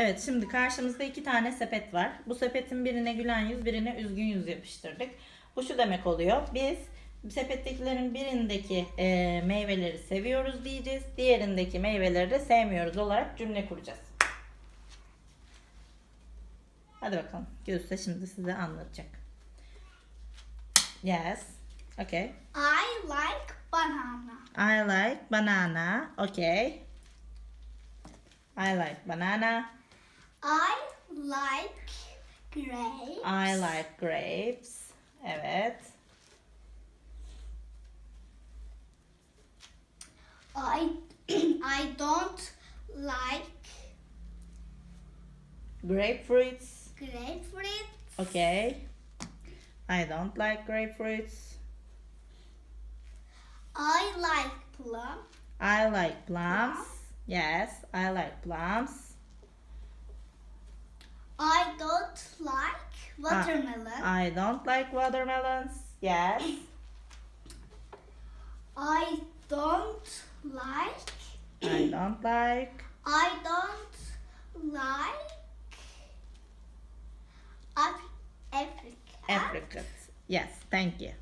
Evet şimdi karşımızda iki tane sepet var. Bu sepetin birine gülen yüz birine üzgün yüz yapıştırdık. Bu şu demek oluyor. Biz sepettekilerin birindeki e, meyveleri seviyoruz diyeceğiz. Diğerindeki meyveleri de sevmiyoruz olarak cümle kuracağız. Hadi bakalım. Gözde şimdi size anlatacak. Yes. Okay. I like banana. I like banana. Okay. I like banana. I like grapes. I like grapes. Evet. I I don't like Grapefruits. Grapefruits. Okay. I don't like grapefruits. I like plum. I like plums. Yes, I like plums. I don't like watermelon. I don't like watermelons. Yes. I don't like I don't like I don't like ap- apricot. apricots. Yes, thank you.